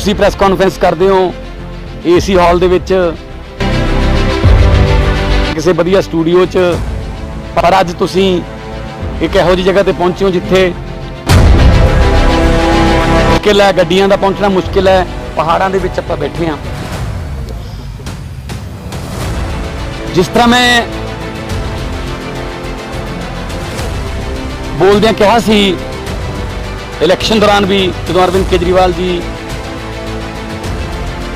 ਤੁਸੀਂ press conference ਕਰਦੇ ਹੋ ਏਸੀ ਹਾਲ ਦੇ ਵਿੱਚ। ਕਿਸੇ ਵਧੀਆ ਸਟੂਡੀਓ 'ਚ, ਪਰ ਅੱਜ ਤੁਸੀਂ ਇੱਕ ਇਹੋ ਜਿਹੀ ਜਗ੍ਹਾ ਤੇ ਪਹੁੰਚੇ ਹੋ ਜਿੱਥੇ ਮੁਸ਼ਕਿਲ ਹੈ, ਗੱਡੀਆਂ ਦਾ ਪਹੁੰਚਣਾ ਮੁਸ਼ਕਿਲ ਹੈ, ਪਹਾੜਾਂ ਦੇ ਵਿੱਚ ਆਪਾਂ ਬੈਠੇ ਹਾਂ। ਜਿਸ ਤਰ੍ਹਾਂ ਮੈਂ ਬੋਲਦਿਆਂ ਕਿਹਾ ਸੀ, ਇਲੈਕਸ਼ਨ ਦੌਰਾਨ ਵੀ ਜਦੋਂ ਅਰਵਿੰਦ ਕੇਜਰੀਵਾਲ ਜੀ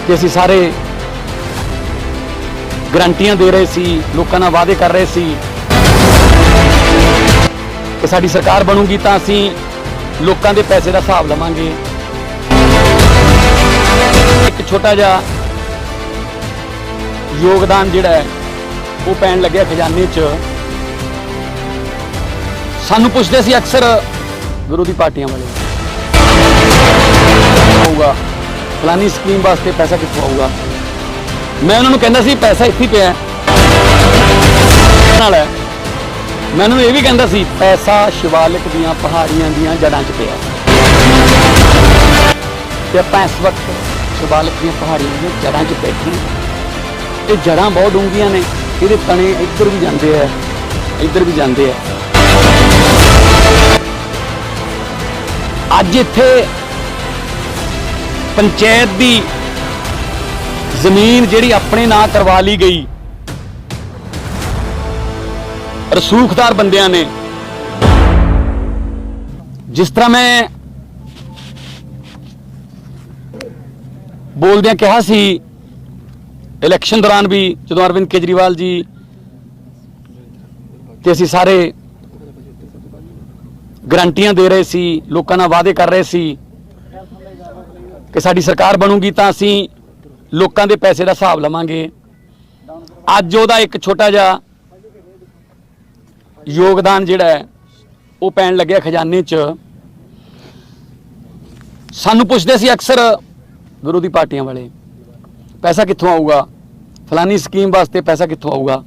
ਕਿ ਅਸੀਂ ਸਾਰੇ ਗਰੰਟੀਆਂ ਦੇ ਰਹੇ ਸੀ, ਲੋਕਾਂ ਨਾਲ ਵਾਅਦੇ ਕਰ ਰਹੇ ਸੀ ਕਿ ਸਾਡੀ ਸਰਕਾਰ ਬਣੂਗੀ ਤਾਂ ਅਸੀਂ ਲੋਕਾਂ ਦੇ ਪੈਸੇ ਦਾ ਹਿਸਾਬ ਲਵਾਂਗੇ। ਇੱਕ ਛੋਟਾ ਜਿਹਾ ਯੋਗਦਾਨ ਜਿਹੜਾ ਉਹ ਪੈਣ ਲੱਗਿਆ ਖਜ਼ਾਨੇ 'ਚ। ਸਾਨੂੰ ਪੁੱਛਦੇ ਸੀ ਅਕਸਰ ਵਿਰੋਧੀ ਪਾਰਟੀਆਂ ਵਾਲੇ। ਹੋਊਗਾ ਫਲਾਨੀ ਸਕੀਮ ਵਾਸਤੇ ਪੈਸਾ ਕਿੱਥੋਂ ਆਊਗਾ? ਮੈਂ ਉਹਨਾਂ ਨੂੰ ਕਹਿੰਦਾ ਸੀ, ਪੈਸਾ ਇੱਥੇ ਪਿਆ ਹੈ। ਨਾਲ ਹੈ। ਮੈਂ ਉਹਨਾਂ ਨੂੰ ਇਹ ਵੀ ਕਹਿੰਦਾ ਸੀ, ਪੈਸਾ ਸ਼ਿਵਾਲਿਕ ਦੀਆਂ ਪਹਾੜੀਆਂ ਦੀਆਂ ਜੜ੍ਹਾਂ 'ਚ ਪਿਆ ਤੇ ਆਪਾਂ ਇਸ ਵਕਤ ਸ਼ਿਵਾਲਿਕ ਦੀਆਂ ਪਹਾੜੀਆਂ ਦੀਆਂ ਜੜ੍ਹਾਂ 'ਚ ਬੈਠੇ ਹਾਂ। ਇਹ ਜੜ੍ਹਾਂ ਬਹੁਤ ਡੂੰਘੀਆਂ ਨੇ, ਇਹਦੇ ਤਣੇ ਇੱਧਰ ਵੀ ਜਾਂਦੇ ਆ, ਇੱਧਰ ਵੀ ਜਾਂਦੇ ਆ। ਅੱਜ ਇੱਥੇ ਪੰਚਾਇਤ ਦੀ ਜ਼ਮੀਨ ਜਿਹੜੀ ਆਪਣੇ ਨਾਂ ਕਰਵਾ ਲਈ ਗਈ। ਰਸੂਖਦਾਰ ਬੰਦਿਆਂ ਨੇ। ਜਿਸ ਤਰ੍ਹਾਂ ਮੈਂ ਬੋਲਦਿਆਂ ਕਿਹਾ ਸੀ, ਇਲੈਕਸ਼ਨ ਦੌਰਾਨ ਵੀ ਜਦੋਂ ਅਰਵਿੰਦ ਕੇਜਰੀਵਾਲ ਜੀ ਤੇ ਅਸੀਂ ਸਾਰੇ ਗਰੰਟੀਆਂ ਦੇ ਰਹੇ ਸੀ, ਲੋਕਾਂ ਨਾਲ ਵਾਅਦੇ ਕਰ ਰਹੇ ਸੀ ਕਿ ਸਾਡੀ ਸਰਕਾਰ ਬਣੂਗੀ ਤਾਂ ਅਸੀਂ ਲੋਕਾਂ ਦੇ ਪੈਸੇ ਦਾ ਹਿਸਾਬ ਲਵਾਂਗੇ। ਅੱਜ ਉਹਦਾ ਇੱਕ ਛੋਟਾ ਜਿਹਾ ਯੋਗਦਾਨ ਜਿਹੜਾ ਹੈ ਉਹ ਪੈਣ ਲੱਗਿਆ ਖਜ਼ਾਨੇ 'ਚ। ਸਾਨੂੰ ਪੁੱਛਦੇ ਸੀ ਅਕਸਰ ਵਿਰੋਧੀ ਪਾਰਟੀਆਂ ਵਾਲੇ ਪੈਸਾ ਕਿੱਥੋਂ ਆਊਗਾ? ਫਲਾਨੀ ਸਕੀਮ ਵਾਸਤੇ ਪੈਸਾ ਕਿੱਥੋਂ ਆਊਗਾ?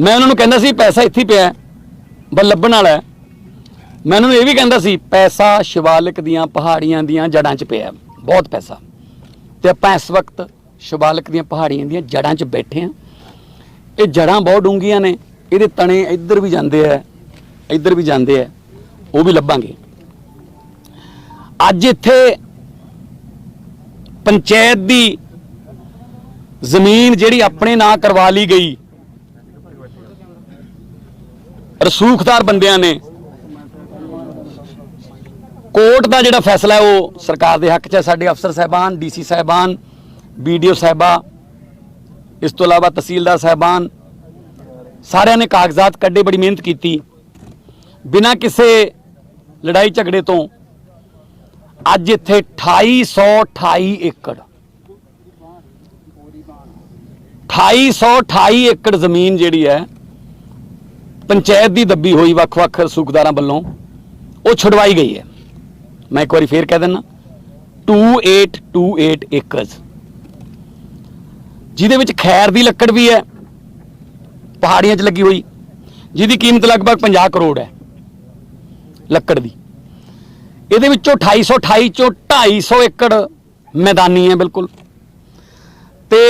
ਮੈਂ ਉਹਨਾਂ ਨੂੰ ਕਹਿੰਦਾ ਸੀ ਪੈਸਾ ਇੱਥੇ ਪਿਆ ਹੈ, ਬਸ ਲੱਭਣ ਵਾਲਾ ਮੈਂ ਉਹਨਾਂ ਨੂੰ ਇਹ ਵੀ ਕਹਿੰਦਾ ਸੀ ਪੈਸਾ ਸ਼ਿਵਾਲਿਕ ਦੀਆਂ ਪਹਾੜੀਆਂ ਦੀਆਂ ਜੜ੍ਹਾਂ 'ਚ ਪਿਆ ਬਹੁਤ ਪੈਸਾ। ਤੇ ਆਪਾਂ ਇਸ ਵਕਤ ਸ਼ਿਵਾਲਿਕ ਦੀਆਂ ਪਹਾੜੀਆਂ ਦੀਆਂ ਜੜ੍ਹਾਂ 'ਚ ਬੈਠੇ ਹਾਂ। ਇਹ ਜੜ੍ਹਾਂ ਬਹੁਤ ਡੂੰਘੀਆਂ ਨੇ, ਇਹਦੇ ਤਣੇ ਇੱਧਰ ਵੀ ਜਾਂਦੇ ਆ, ਇੱਧਰ ਵੀ ਜਾਂਦੇ ਆ, ਉਹ ਵੀ ਲੱਭਾਂਗੇ। ਅੱਜ ਇੱਥੇ ਪੰਚਾਇਤ ਦੀ ਜ਼ਮੀਨ ਜਿਹੜੀ ਆਪਣੇ ਨਾਂ ਕਰਵਾ ਲਈ ਗਈ। ਰਸੂਖਦਾਰ ਬੰਦਿਆਂ ਨੇ। ਕੋਰਟ ਦਾ ਜਿਹੜਾ ਫੈਸਲਾ ਹੈ, ਉਹ ਸਰਕਾਰ ਦੇ ਹੱਕ 'ਚ ਹੈ। ਸਾਡੇ ਅਫਸਰ ਸਾਹਿਬਾਨ, ਡੀਸੀ ਸਾਹਿਬਾਨ, ਬੀਡੀਓ ਸਾਹਿਬਾ, ਇਸ ਤੋਂ ਇਲਾਵਾ ਤਹਿਸੀਲਦਾਰ ਸਾਹਿਬਾਨ, ਸਾਰਿਆਂ ਨੇ ਕਾਗਜ਼ਾਤ ਕੱਢੇ, ਬੜੀ ਮਿਹਨਤ ਕੀਤੀ। ਬਿਨਾਂ ਕਿਸੇ ਲੜਾਈ ਝਗੜੇ ਤੋਂ, ਅੱਜ ਇੱਥੇ 2828 ਏਕੜ 2828 ਏਕੜ ਜ਼ਮੀਨ ਜਿਹੜੀ ਹੈ, ਪੰਚਾਇਤ ਦੀ ਦੱਬੀ ਹੋਈ ਵੱਖ-ਵੱਖ ਰਸੂਖਦਾਰਾਂ ਵੱਲੋਂ, ਉਹ ਛੁਡਵਾਈ ਗਈ ਹੈ। ਮੈਂ ਇੱਕ ਵਾਰੀ ਫੇਰ ਕਹਿ ਦਿੰਦਾ 2828 ਏਕੜਸ ਜਿਹਦੇ ਵਿੱਚ ਖੈਰ ਦੀ ਲੱਕੜ ਵੀ ਹੈ, ਪਹਾੜੀਆਂ 'ਚ ਲੱਗੀ ਹੋਈ। ਜਿਹਦੀ ਕੀਮਤ ਲਗਭਗ 50 ਕਰੋੜ ਹੈ, ਲੱਕੜ ਦੀ। ਇਹਦੇ ਵਿੱਚੋਂ 2828 ਚੋਂ 250 ਏਕੜ ਮੈਦਾਨੀ ਹੈ ਬਿਲਕੁਲ। ਤੇ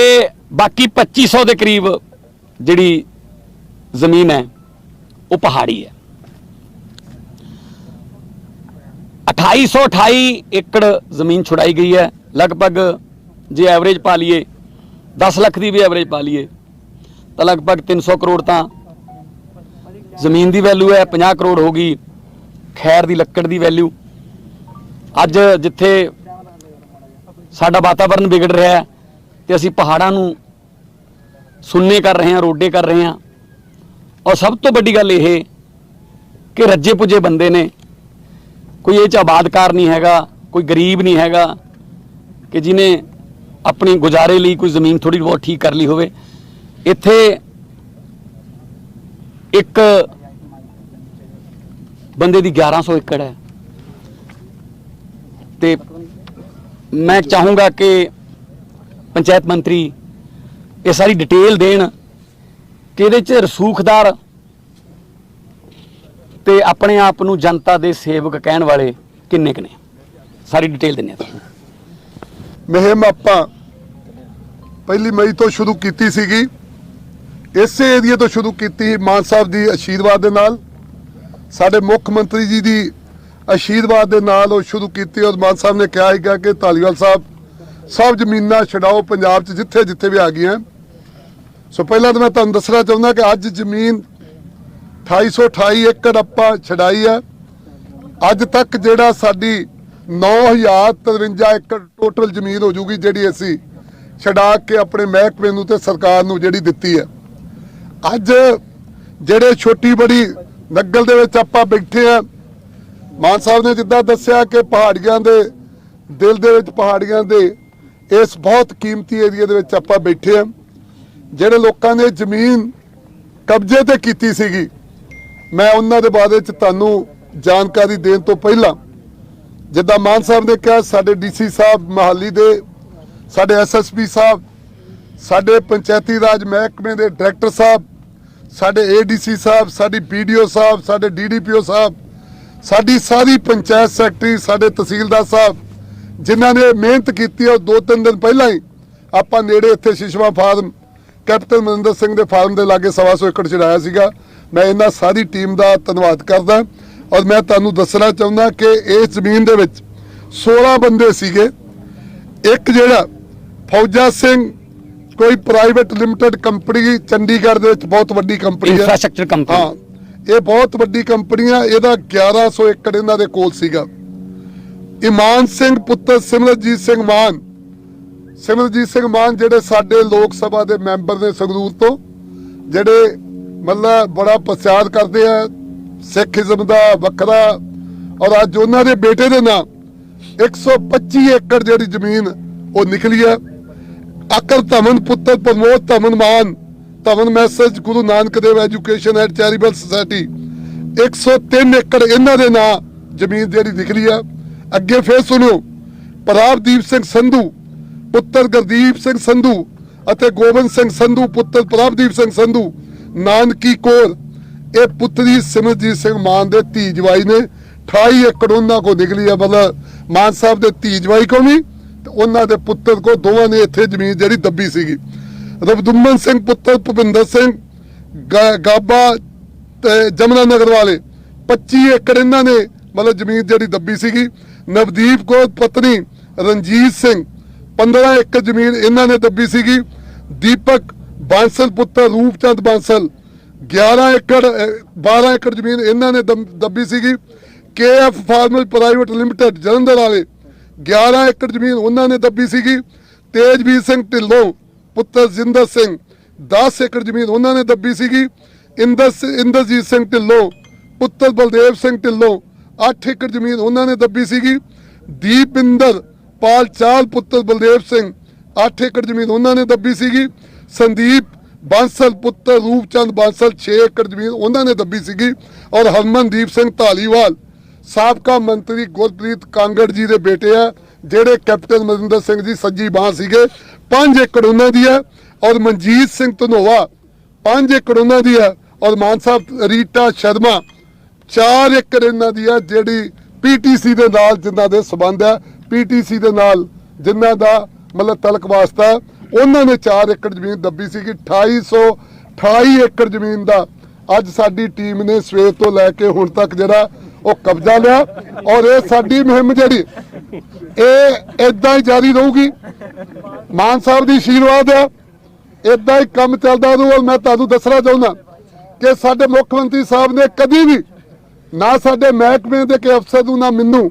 ਬਾਕੀ 2500 ਦੇ ਕਰੀਬ ਜਿਹੜੀ ਜ਼ਮੀਨ ਹੈ, ਉਹ ਪਹਾੜੀ ਹੈ। 2828 ਏਕੜ ਜ਼ਮੀਨ ਛੁਡਾਈ ਗਈ ਹੈ। ਲਗਭਗ ਜੇ ਐਵਰੇਜ ਪਾ ਲਈਏ 10 ਲੱਖ ਦੀ ਵੀ ਐਵਰੇਜ ਪਾ ਲਈਏ, ਤਾਂ ਲਗਭਗ 300 ਕਰੋੜ ਤਾਂ ਜ਼ਮੀਨ ਦੀ ਵੈਲਿਊ ਹੈ। 50 ਕਰੋੜ ਹੋ ਗਈ ਖੈਰ ਦੀ, ਲੱਕੜ ਦੀ ਵੈਲਿਊ ਅੱਜ ਜਿੱਥੇ ਸਾਡਾ ਵਾਤਾਵਰਣ ਵਿਗੜ ਰਿਹਾ ਹੈ ਤੇ ਅਸੀਂ ਪਹਾੜਾਂ ਨੂੰ ਸੁੰਨੇ ਕਰ ਰਹੇ ਹਾਂ, ਰੋਡੇ ਕਰ ਰਹੇ ਹਾਂ। ਔਰ ਸਭ ਤੋਂ ਵੱਡੀ ਗੱਲ ਇਹ ਕਿ ਰੱਜੇ ਪੁੱਜੇ ਬੰਦੇ ਨੇ ਕੋਈ ਇਹ ਚ ਆਬਾਦਕਾਰ ਨਹੀਂ ਹੈਗਾ, ਕੋਈ ਗਰੀਬ ਨਹੀਂ ਹੈਗਾ ਕਿ ਜਿਨੇ ਆਪਣੀ ਗੁਜ਼ਾਰੇ ਲਈ ਕੋਈ ਜ਼ਮੀਨ ਥੋੜੀ ਬਹੁਤ ਠੀਕ ਕਰ ਲਈ ਹੋਵੇ। ਇੱਥੇ ਇੱਕ ਬੰਦੇ ਦੀ 1100 ਏਕੜ ਹੈ। ਤੇ ਮੈਂ ਚਾਹੂੰਗਾ ਕਿ ਪੰਚਾਇਤ ਮੰਤਰੀ ਇਹ ਸਾਰੀ ਡਿਟੇਲ ਦੇਣ ਕਿ ਇਹਦੇ ਚ ਰਸੂਖਦਾਰ ਤੇ ਆਪਣੇ ਆਪ ਨੂੰ ਜਨਤਾ ਦੇ ਸੇਵਕ ਕਹਿਣ ਵਾਲੇ ਕਿੰਨੇ ਕੁ ਨੇ? ਸਾਰੀ ਡਿਟੇਲ ਦਿੰਨੇ ਆ ਤੁਹਾਨੂੰ। ਮੁਹਿੰਮ ਆਪਾਂ ਪਹਿਲੀ ਮਈ ਤੋਂ ਸ਼ੁਰੂ ਕੀਤੀ ਸੀਗੀ। ਇਸੇ ਏਰੀਏ ਤੋਂ ਸ਼ੁਰੂ ਕੀਤੀ ਮਾਨ ਸਾਹਿਬ ਦੀ ਆਸ਼ੀਰਵਾਦ ਦੇ ਨਾਲ। ਸਾਡੇ ਮੁੱਖ ਮੰਤਰੀ ਜੀ ਦੀ ਆਸ਼ੀਰਵਾਦ ਦੇ ਨਾਲ ਉਹ ਸ਼ੁਰੂ ਕੀਤੀ ਔਰ ਮਾਨ ਸਾਹਿਬ ਨੇ ਕਿਹਾ ਹੈਗਾ ਕਿ ਧਾਲੀਵਾਲ ਸਾਹਿਬ, ਸਭ ਜ਼ਮੀਨਾਂ ਛਡਾਓ ਪੰਜਾਬ 'ਚ ਜਿੱਥੇ ਜਿੱਥੇ ਵੀ ਆ ਗਈਆਂ। ਸੋ ਪਹਿਲਾਂ ਤਾਂ ਮੈਂ ਤੁਹਾਨੂੰ ਦੱਸਣਾ ਚਾਹੁੰਦਾ ਕਿ ਅੱਜ ਜ਼ਮੀਨ 2828 ਏਕੜ ਆਪਾਂ ਛਡਾਈ ਹੈ। ਅੱਜ ਤੱਕ ਜਿਹੜਾ ਸਾਡੀ 9053 ਏਕੜ ਟੋਟਲ ਜ਼ਮੀਨ ਹੋ ਜੂਗੀ ਜਿਹੜੀ ਅਸੀਂ ਛਡਾ ਕੇ ਆਪਣੇ ਮਹਿਕਮੇ ਨੂੰ ਤੇ ਸਰਕਾਰ ਨੂੰ ਜਿਹੜੀ ਦਿੱਤੀ ਹੈ। ਅੱਜ ਜਿਹੜੇ ਛੋਟੀ ਬੜੀ ਨਗਲ ਦੇ ਵਿੱਚ ਆਪਾਂ ਬੈਠੇ ਆ ਮਾਨ ਸਾਹਿਬ ਨੇ ਜਿੱਦਾਂ ਦੱਸਿਆ ਕਿ ਪਹਾੜੀਆਂ ਦੇ ਦਿਲ ਦੇ ਵਿੱਚ ਪਹਾੜੀਆਂ ਦੇ ਇਸ ਬਹੁਤ ਕੀਮਤੀ ਏਰੀਆ ਦੇ ਵਿੱਚ ਆਪਾਂ ਬੈਠੇ ਆ ਜਿਹੜੇ ਲੋਕਾਂ ਨੇ ਜ਼ਮੀਨ ਕਬਜ਼ੇ ਤੇ ਕੀਤੀ ਸੀਗੀ ਮੈਂ ਉਹਨਾਂ ਦੇ ਬਾਰੇ ਚ ਤੁਹਾਨੂੰ ਜਾਣਕਾਰੀ ਦੇਣ ਤੋਂ ਪਹਿਲਾਂ ਜਿੱਦਾਂ ਮਾਨ ਸਾਹਿਬ ਨੇ ਕਿਹਾ, ਸਾਡੇ ਡੀਸੀ ਸਾਹਿਬ ਮਹਾਲੀ ਦੇ, ਸਾਡੇ ਐਸਐਸਪੀ ਸਾਹਿਬ, ਸਾਡੇ ਪੰਚਾਇਤੀ ਰਾਜ ਮਹਿਕਮੇ ਦੇ ਡਾਇਰੈਕਟਰ ਸਾਹਿਬ, ਸਾਡੇ ਏਡੀਸੀ ਸਾਹਿਬ, ਸਾਡੀ ਪੀਡੀਓ ਸਾਹਿਬ, ਸਾਡੇ ਡੀਡੀਪੀਓ ਸਾਹਿਬ, ਸਾਡੀ ਸਾਰੀ ਪੰਚਾਇਤ ਸੈਕਟਰੀ, ਸਾਡੇ ਤਹਿਸੀਲਦਾਰ ਸਾਹਿਬ, ਜਿਨ੍ਹਾਂ ਨੇ ਮਿਹਨਤ ਕੀਤੀ ਉਹ ਦੋ ਤਿੰਨ ਦਿਨ ਪਹਿਲਾਂ ਹੀ ਆਪਾਂ ਨੇੜੇ ਇੱਥੇ ਸ਼ਿਸ਼ਵਾ ਫਾਰਮ, ਕੈਪਟਨ ਮਨਿੰਦਰ ਸਿੰਘ ਦੇ ਫਾਰਮ ਦੇ ਲਾਗੇ ਸਵਾ ਸੌ ਏਕੜ ਚੜਾਇਆ ਸੀਗਾ। ਮੈਂ ਇਹਨਾਂ ਸਾਰੀ ਟੀਮ ਦਾ ਧੰਨਵਾਦ ਕਰਦਾ ਔਰ ਮੈਂ ਤੁਹਾਨੂੰ ਦੱਸਣਾ ਚਾਹੁੰਦਾ ਕਿ ਇਸ ਜ਼ਮੀਨ ਦੇ ਵਿੱਚ 16 ਬੰਦੇ ਸੀਗੇ। ਇੱਕ ਜਿਹੜਾ ਫੌਜਾ ਸਿੰਘ ਕੋਈ ਪ੍ਰਾਈਵੇਟ ਲਿਮਟਿਡ ਕੰਪਨੀ ਚੰਡੀਗੜ੍ਹ ਦੇ ਵਿੱਚ ਬਹੁਤ ਵੱਡੀ ਕੰਪਨੀ ਹੈ। ਇੰਫਰਾਸਟ੍ਰਕਚਰ ਕੰਪਨੀ ਹਾਂ ਇਹ ਬਹੁਤ ਵੱਡੀ ਕੰਪਨੀ ਆ ਇਹਦਾ 1100 ਏਕੜ ਇਹਨਾਂ ਦੇ ਕੋਲ ਸੀਗਾ। ਇਮਾਨ ਸਿੰਘ ਪੁੱਤਰ ਸਿਮਰਜੀਤ ਸਿੰਘ ਮਾਨ। ਸਿਮਰਜੀਤ ਸਿੰਘ ਮਾਨ ਜਿਹੜੇ ਸਾਡੇ ਲੋਕ ਸਭਾ ਦੇ ਮੈਂਬਰ ਨੇ ਸੰਗਰੂਰ ਤੋਂ ਜਿਹੜੇ ਮਤਲਬ ਬੜਾ ਪ੍ਰਚਾਰ ਕਰਦੇ ਆ ਸਿੱਖੀਜ਼ਮ ਦਾ ਵੱਖਰਾ, ਔਰ ਅੱਜ ਉਹਨਾਂ ਦੇ ਬੇਟੇ ਦੇ ਨਾਂ 125 ਏਕੜ ਜਿਹੜੀ ਜ਼ਮੀਨ ਉਹ ਨਿਕਲੀ ਹੈ ਅਕਰ ਧਮਨ ਪੁੱਤਰ ਪ੍ਰਮੋਦ ਧਮਨ ਮਾਨ, Dhaman message Guru Nanak Dev education and charitable society 103 ਏਕੜ ਇਹਨਾਂ ਦੇ ਨਾਂ ਜ਼ਮੀਨ ਜਿਹੜੀ ਨਿਕਲੀ ਆ। ਅੱਗੇ ਫੇਰ ਸੁਣੋ ਪ੍ਰਾਪਦੀਪ ਸਿੰਘ ਸੰਧੂ, ਪੁੱਤਰ ਗੁਰਦੀਪ ਸਿੰਘ ਸੰਧੂ ਅਤੇ ਗੋਬਿੰਦ ਸਿੰਘ ਸੰਧੂ, ਪੁੱਤਰ ਪ੍ਰਭਦੀਪ ਸਿੰਘ ਸੰਧੂ ਨਾਨਕੀ ਕੋਰ ਇਹ ਪੁੱਤਰੀ ਸਿਮਰਜੀਤ ਸਿੰਘ ਮਾਨ ਦੇ ਧੀ ਜਵਾਈ ਨੇ 28 ਏਕੜ ਉਹਨਾਂ ਕੋ ਨਿਕਲੀ ਆ, ਮਤਲਬ ਮਾਨ ਸਾਹਿਬ ਦੇ ਧੀ ਜਵਾਈ ਕੋ ਵੀ ਤੇ ਉਹਨਾਂ ਦੇ ਪੁੱਤਰ ਕੋ ਦੋਵਾਂ ਨੇ ਇੱਥੇ ਜ਼ਮੀਨ ਜਿਹੜੀ ਦੱਬੀ ਸੀਗੀ। ਰਵਦੁਮਨ ਸਿੰਘ ਪੁੱਤਰ, ਭੁਪਿੰਦਰ ਸਿੰਘ ਗਾਬਾ ਤੇ ਜਮਨਾ ਨਗਰ ਵਾਲੇ 25 ਏਕੜ ਇਹਨਾਂ ਨੇ ਮਤਲਬ ਜ਼ਮੀਨ ਜਿਹੜੀ ਦੱਬੀ ਸੀਗੀ। ਨਵਦੀਪ ਕੌਰ ਪਤਨੀ ਰਣਜੀਤ ਸਿੰਘ 15 ਏਕੜ ਜ਼ਮੀਨ ਇਹਨਾਂ ਨੇ ਦੱਬੀ ਸੀਗੀ। ਦੀਪਕ ਬਾਂਸਲ ਪੁੱਤਰ ਰੂਪਚੰਦ ਬਾਂਸਲ। 11 ਏਕੜ ਅਹ, 12 ਏਕੜ ਜ਼ਮੀਨ ਇਹਨਾਂ ਨੇ ਦਮ- ਦੱਬੀ ਸੀਗੀ। KF formal private limited Jalandhar ਵਾਲੇ। 11 ਏਕੜ ਜ਼ਮੀਨ ਉਹਨਾਂ ਨੇ ਦੱਬੀ ਸੀਗੀ। ਤੇਜਵੀਰ ਸਿੰਘ ਢਿੱਲੋਂ ਪੁੱਤਰ ਜਿੰਦਰ ਸਿੰਘ 10 ਏਕੜ ਜ਼ਮੀਨ ਉਹਨਾਂ ਨੇ ਦੱਬੀ ਸੀਗੀ। ਇੰਦਰ ਇੰਦਰਜੀਤ ਸਿੰਘ ਢਿੱਲੋਂ ਪੁੱਤਰ ਬਲਦੇਵ ਸਿੰਘ ਢਿੱਲੋਂ 8 ਏਕੜ ਜ਼ਮੀਨ ਉਹਨਾਂ ਨੇ ਦੱਬੀ ਸੀਗੀ। ਦੀਪਿੰਦਰ ਪਾਲ ਚਾਲ ਪੁੱਤਰ ਬਲਦੇਵ ਸਿੰਘ 8 ਏਕੜ ਜ਼ਮੀਨ ਉਹਨਾਂ ਨੇ ਦੱਬੀ ਸੀਗੀ। ਸੰਦੀਪ ਬਾਂਸਲ ਪੁੱਤਰ ਰੂਪਚੰਦ ਬਾਂਸਲ 6 ਏਕੜ ਜ਼ਮੀਨ ਉਹਨਾਂ ਨੇ ਦੱਬੀ ਸੀਗੀ ਔਰ ਹਰਮਨਦੀਪ ਸਿੰਘ ਢਾਲੀਵਾਲ, ਸਾਬਕਾ ਮੰਤਰੀ ਗੁਰਪ੍ਰੀਤ ਕਾਂਗੜ ਜੀ ਦੇ ਬੇਟੇ ਆ, ਜਿਹੜੇ ਕੈਪਟਨ ਮਨਿੰਦਰ ਸਿੰਘ ਜੀ ਸੱਜੀ ਬਾਹ ਸੀਗੇ। 5 ਏਕੜ ਉਹਨਾਂ ਦੀ ਹੈ ਔਰ ਮਨਜੀਤ ਸਿੰਘ ਧਨੋਵਾ 5 ਏਕੜ ਉਹਨਾਂ ਦੀ ਹੈ ਔਰ ਮਾਨ ਸਾਹਿਬ ਰੀਟਾ ਸ਼ਰਮਾ 4 ਏਕੜ ਇਹਨਾਂ ਦੀ ਹੈ ਜਿਹੜੀ ਪੀਟੀਸੀ ਦੇ ਨਾਲ ਜਿਨ੍ਹਾਂ ਦੇ ਸਬੰਧ ਹੈ ਪੀਟੀਸੀ ਦੇ ਨਾਲ ਜਿਨ੍ਹਾਂ ਦਾ ਮਤਲਬ ਤਲਕ ਵਾਸਤਾ ਉਹਨਾਂ ਨੇ 4 ਏਕੜ ਜ਼ਮੀਨ ਦੱਬੀ ਸੀਗੀ 2828 ਏਕੜ ਜ਼ਮੀਨ ਦਾ। ਅੱਜ ਸਾਡੀ ਟੀਮ ਨੇ ਸਵੇਰ ਤੋਂ ਲੈ ਕੇ ਹੁਣ ਤੱਕ ਜਿਹੜਾ ਉਹ ਕਬਜ਼ਾ ਲਿਆ ਔਰ ਇਹ ਸਾਡੀ ਮੁਹਿੰਮ ਜਿਹੜੀ, ਇਹ ਇਦਾਂ ਹੀ ਜਾਰੀ ਰਹੂਗੀ। ਮਾਨ ਸਾਹਿਬ ਦੀ ਆਸ਼ੀਰਵਾਦ ਹੈ ਇਦਾਂ ਹੀ ਕੰਮ ਚੱਲਦਾ ਰਹੂ ਔਰ ਮੈਂ ਤੁਹਾਨੂੰ ਦੱਸਣਾ ਚਾਹੁੰਦਾ ਕਿ ਸਾਡੇ ਮੁੱਖ ਮੰਤਰੀ ਸਾਹਿਬ ਨੇ ਕਦੀ ਵੀ ਨਾ ਸਾਡੇ ਮਹਿਕਮੇ ਦੇ ਕੇ ਅਫਸਰ ਨੂੰ ਨਾ ਮੈਨੂੰ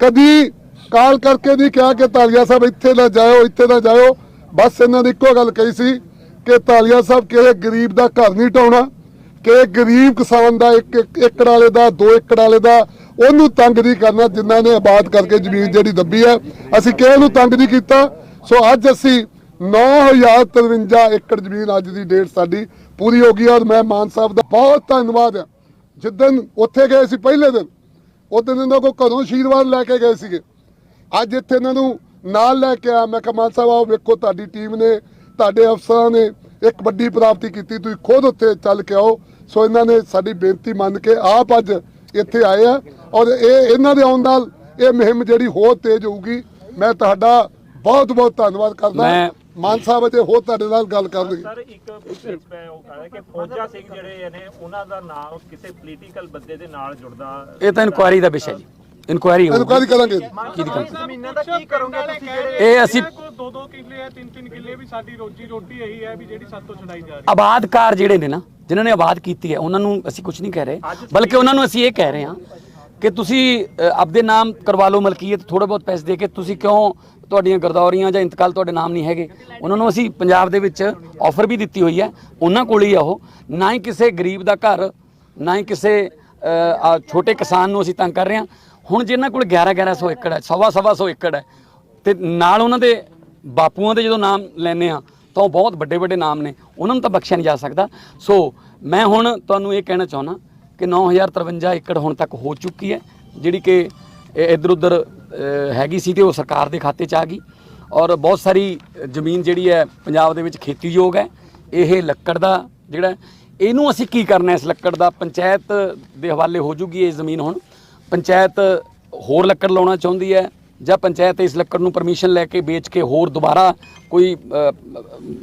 ਕਦੀ ਕਾਲ ਕਰਕੇ ਨਹੀਂ ਕਿਹਾ ਕਿ ਤਾਲੀਆ ਸਾਹਿਬ ਇੱਥੇ ਨਾ ਜਾਇਓ, ਇੱਥੇ ਨਾ ਜਾਇਓ। ਬਸ ਇਹਨਾਂ ਨੇ ਇੱਕੋ ਗੱਲ ਕਹੀ ਸੀ ਕਿ ਤਾਲੀਆ ਸਾਹਿਬ ਕਿਸੇ ਗਰੀਬ ਦਾ ਘਰ ਨਹੀਂ ਢਾਉਣਾ, ਕਿ ਗਰੀਬ ਕਿਸਾਨ ਦਾ ਇੱਕ ਏਕੜ ਵਾਲੇ ਦਾ, ਦੋ ਏਕੜ ਵਾਲੇ ਦਾ, ਉਹਨੂੰ ਤੰਗ ਨਹੀਂ ਕਰਨਾ ਜਿਨ੍ਹਾਂ ਨੇ ਆਬਾਦ ਕਰਕੇ ਜ਼ਮੀਨ ਜਿਹੜੀ ਦੱਬੀ ਹੈ। ਅਸੀਂ ਕਿਸੇ ਨੂੰ ਤੰਗ ਨਹੀਂ ਕੀਤਾ। ਸੋ ਅੱਜ ਅਸੀਂ 9053 ਏਕੜ ਜ਼ਮੀਨ ਅੱਜ ਦੀ ਡੇਟ ਸਾਡੀ ਪੂਰੀ ਹੋ ਗਈ ਔਰ ਮੈਂ ਮਾਨ ਸਾਹਿਬ ਦਾ ਬਹੁਤ ਧੰਨਵਾਦ ਆ ਜਿੱਦਨ ਉੱਥੇ ਗਏ ਸੀ ਪਹਿਲੇ ਦਿਨ ਉਦੋਂ ਇਹਨਾਂ ਕੋ ਘਰੋਂ ਆਸ਼ੀਰਵਾਦ ਲੈ ਕੇ ਗਏ ਸੀਗੇ। ਅੱਜ ਇੱਥੇ ਇਹਨਾਂ ਨੂੰ ਨਾਲ ਲੈ ਕੇ ਆ ਮੈਂ ਕਿਹਾ ਮਾਨ ਸਾਹਿਬ ਆਓ ਵੇਖੋ ਤੁਹਾਡੀ ਟੀਮ ਨੇ ਤੁਹਾਡੇ ਅਫਸਰਾਂ ਨੇ ਇੱਕ ਵੱਡੀ ਪ੍ਰਾਪਤੀ ਕੀਤੀ। ਤੁਸੀਂ ਖੁਦ ਉੱਥੇ ਚੱਲ ਕੇ ਆਓ। ਸੋ ਇਹਨਾਂ ਨੇ ਸਾਡੀ ਬੇਨਤੀ ਮੰਨ ਕੇ ਆਪ ਅੱਜ ਇੱਥੇ ਆਏ ਆ। ਔਰ ਇਹ ਇਹਨਾਂ ਦੇ ਆਉਣ ਨਾਲ ਇਹ ਮੁਹਿੰਮ ਜਿਹੜੀ ਹੋਰ ਤੇਜ਼ ਹੋਊਗੀ ਮੈਂ ਤੁਹਾਡਾ ਬਹੁਤ ਬਹੁਤ ਧੰਨਵਾਦ ਕਰਦਾ। ਮਾਨ ਸਾਹਿਬ ਅਜੇ ਹੋਰ ਤੁਹਾਡੇ ਨਾਲ ਗੱਲ ਕਰਨਗੇ ਸਰ ਇੱਕ ਵਿੱਚ ਮੈਂ ਉਹ ਕਹਾਂ ਕਿ ਫੌਜਾ ਸਿੰਘ ਜਿਹੜੇ ਨੇ ਉਹਨਾਂ ਦਾ ਨਾਮ ਕਿਸੇ ਪੋਲੀਟੀਕਲ ਬੰਦੇ ਦੇ ਨਾਲ ਜੁੜਦਾ ਇਹ ਤਾਂ ਇਨਕੁਆਇਰੀ ਦਾ ਵਿਸ਼ਾ ਜੀ। ਇਨਕੁਆਇਰੀ ਇਨਕੁਆਇਰੀ ਕਰਾਂਗੇ? ਕੰਪਨੀ ਜ਼ਮੀਨਾਂ ਦਾ ਕੀ ਕਰੋਗੇ? ਤੁਸੀਂ ਜਿਹੜੇ ਇਹ ਅਸੀਂ ਦੋ ਦੋ ਕਿੱਲੇ ਆ ਤਿੰਨ ਤਿੰਨ ਕਿੱਲੇ ਵੀ ਸਾਡੀ ਰੋਜੀ ਰੋਟੀ ਇਹੀ ਹੈ ਵੀ ਜਿਹੜੀ ਸਾਤੋਂ ਛੁਡਾਈ ਜਾ ਰਹੀ ਆਬਾਦਕਾਰ ਜਿਹੜੇ ਨੇ ਨਾ ਜਿਨ੍ਹਾਂ ਨੇ ਆਬਾਦ ਕੀਤੀ ਹੈ ਉਹਨਾਂ ਨੂੰ ਅਸੀਂ ਕੁਝ ਨਹੀਂ ਕਹਿ ਰਹੇ। ਬਲਕਿ ਉਹਨਾਂ ਨੂੰ ਅਸੀਂ ਇਹ ਕਹਿ ਰਹੇ ਹਾਂ ਕਿ ਤੁਸੀਂ ਆਪਦੇ ਨਾਮ ਕਰਵਾ ਲਓ ਮਲਕੀਅਤ ਥੋੜੇ ਬਹੁਤ ਪੈਸੇ ਦੇ ਕੇ ਤੁਸੀਂ ਕਿਉਂ ਤੁਹਾਡੀਆਂ ਗਰਦੌਰੀਆਂ ਜਾਂ ਇੰਤਕਾਲ ਤੁਹਾਡੇ ਨਾਮ ਨਹੀਂ ਹੈਗੇ? ਉਹਨਾਂ ਨੂੰ ਅਸੀਂ ਪੰਜਾਬ ਦੇ ਵਿੱਚ ਆਫਰ ਵੀ ਦਿੱਤੀ ਹੋਈ ਹੈ। ਉਹਨਾਂ ਕੋਲ ਹੀ ਆ ਉਹ। ਨਾ ਹੀ ਕਿਸੇ ਗਰੀਬ ਦਾ ਘਰ ਨਾ ਹੀ ਕਿਸੇ ਛੋਟੇ ਕਿਸਾਨ ਨੂੰ ਅਸੀਂ ਤੰਗ ਕਰ ਰਹੇ ਹਾਂ। ਹੁਣ ਜਿਨ੍ਹਾਂ ਕੋਲ 11 1100 ਏਕੜ ਹੈ, ਸਵਾ ਸਵਾ ਸੌ ਏਕੜ ਹੈ, ਤੇ ਨਾਲ ਉਹਨਾਂ ਦੇ ਬਾਪੂਆਂ ਦੇ ਜਦੋਂ ਨਾਮ ਲੈਨੇ ਆ ਤਾਂ ਉਹ ਬਹੁਤ ਵੱਡੇ ਵੱਡੇ ਨਾਮ ਨੇ, ਉਹਨਾਂ ਨੂੰ ਤਾਂ ਬਖਸ਼ਿਆ ਨਹੀਂ ਜਾ ਸਕਦਾ। ਸੋ ਮੈਂ ਹੁਣ ਤੁਹਾਨੂੰ ਇਹ ਕਹਿਣਾ ਚਾਹੁੰਦਾ ਕਿ 9053 ਏਕੜ ਹੁਣ ਤੱਕ ਹੋ ਚੁੱਕੀ ਹੈ, ਜਿਹੜੀ ਕਿ ਇਧਰ ਉਧਰ ਹੈਗੀ ਸੀ ਤੇ ਉਹ ਸਰਕਾਰ ਦੇ ਖਾਤੇ 'ਚ ਆ ਗਈ। ਔਰ ਬਹੁਤ ਸਾਰੀ ਜ਼ਮੀਨ ਜਿਹੜੀ ਹੈ, ਪੰਜਾਬ ਦੇ ਵਿੱਚ ਖੇਤੀਯੋਗ ਹੈ। ਇਹ ਲੱਕੜ ਦਾ ਜਿਹੜਾ, ਇਹਨੂੰ ਅਸੀਂ ਕੀ ਕਰਨਾ ਇਸ ਲੱਕੜ ਦਾ? ਪੰਚਾਇਤ ਦੇ ਹਵਾਲੇ ਹੋ ਜੂਗੀ ਇਹ ਜ਼ਮੀਨ ਹੁਣ। ਪੰਚਾਇਤ ਹੋਰ ਲੱਕੜ ਲਾਉਣਾ ਚਾਹੁੰਦੀ ਹੈ ਜਾਂ ਪੰਚਾਇਤ ਇਸ ਲੱਕੜ ਨੂੰ ਪਰਮਿਸ਼ਨ ਲੈ ਕੇ ਵੇਚ ਕੇ ਹੋਰ ਦੁਬਾਰਾ ਕੋਈ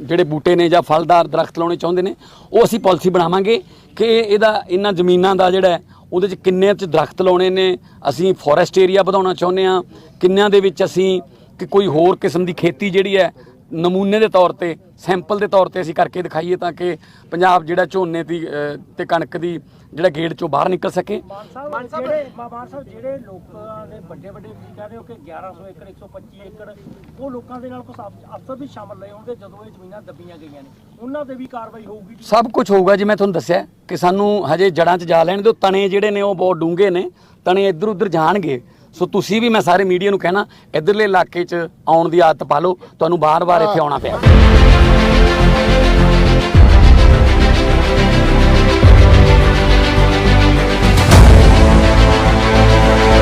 ਜਿਹੜੇ ਬੂਟੇ ਨੇ ਜਾਂ ਫਲਦਾਰ ਦਰਖਤ ਲਾਉਣੇ ਚਾਹੁੰਦੇ ਨੇ ਉਹ ਅਸੀਂ ਪਾਲਿਸੀ ਬਣਾਵਾਂਗੇ ਕਿ ਇਹਦਾ ਇਹਨਾਂ ਜ਼ਮੀਨਾਂ ਦਾ ਜਿਹੜਾ ਉਹਦੇ 'ਚ ਕਿੰਨੇ 'ਚ ਦਰਖਤ ਲਾਉਣੇ ਨੇ ਅਸੀਂ ਫੋਰੈਸਟ ਏਰੀਆ ਵਧਾਉਣਾ ਚਾਹੁੰਦੇ ਆ ਕਿੰਨਿਆਂ ਦੇ ਵਿੱਚ ਅਸੀਂ ਕਿ ਕੋਈ ਹੋਰ ਕਿਸਮ ਦੀ ਖੇਤੀ ਜਿਹੜੀ ਹੈ ਨਮੂਨੇ ਦੇ ਤੌਰ ਤੇ ਸੈਂਪਲ ਦੇ ਤੌਰ ਤੇ ਅਸੀਂ ਕਰਕੇ ਦਿਖਾਈਏ ਤਾਂ ਕਿ ਪੰਜਾਬ ਜਿਹੜਾ ਝੋਨੇ ਦੀ ਅ, ਤੇ ਕਣਕ ਦੀ ਜਿਹੜਾ ਗੇੜ ਚੋਂ ਬਾਹਰ ਨਿਕਲ ਸਕੇ। ਮਾਨ ਸਾਹਿਬ ਜਿਹੜੇ ਮਾਨ ਸਾਹਿਬ ਜਿਹੜੇ ਲੋਕਾਂ ਦੇ ਵੱਡੇ ਵੱਡੇ ਤੁਸੀਂ ਕਹਿ ਰਹੇ ਹੋ ਕਿ 1100 ਏਕੜ 125 ਏਕੜ ਉਹ ਲੋਕਾਂ ਦੇ ਨਾਲ ਕੁਝ ਅਫਸਰ ਵੀ ਸ਼ਾਮਲ ਲਏ ਹੋਣਗੇ ਜਦੋਂ ਇਹ ਜ਼ਮੀਨਾਂ ਦੱਬੀਆਂ ਗਈਆਂ ਨੇ। ਉਹਨਾਂ ਦੇ ਵੀ ਕਾਰਵਾਈ ਹੋਊਗੀ ਸਭ ਕੁਝ ਹੋਊਗਾ ਜੀ ਮੈਂ ਤੁਹਾਨੂੰ ਦੱਸਿਆ ਕਿ ਸਾਨੂੰ ਹਜੇ ਜੜਾਂ 'ਚ ਜਾ ਲੈਣ ਦਿਓ ਤਣੇ ਜਿਹੜੇ ਨੇ ਉਹ ਬਹੁਤ ਡੂੰਘੇ ਨੇ ਤਣੇ ਇੱਧਰ ਉੱਧਰ ਜਾਣਗੇ। ਸੋ ਤੁਸੀਂ ਵੀ ਮੈਂ ਸਾਰੇ ਮੀਡੀਆ ਨੂੰ ਕਹਿਣਾ ਇੱਧਰਲੇ ਇਲਾਕੇ 'ਚ ਆਉਣ ਦੀ ਆਦਤ ਪਾ ਲਓ ਤੁਹਾਨੂੰ ਬਾਰ-ਬਾਰ ਇੱਥੇ ਆਉਣਾ ਪਿਆ।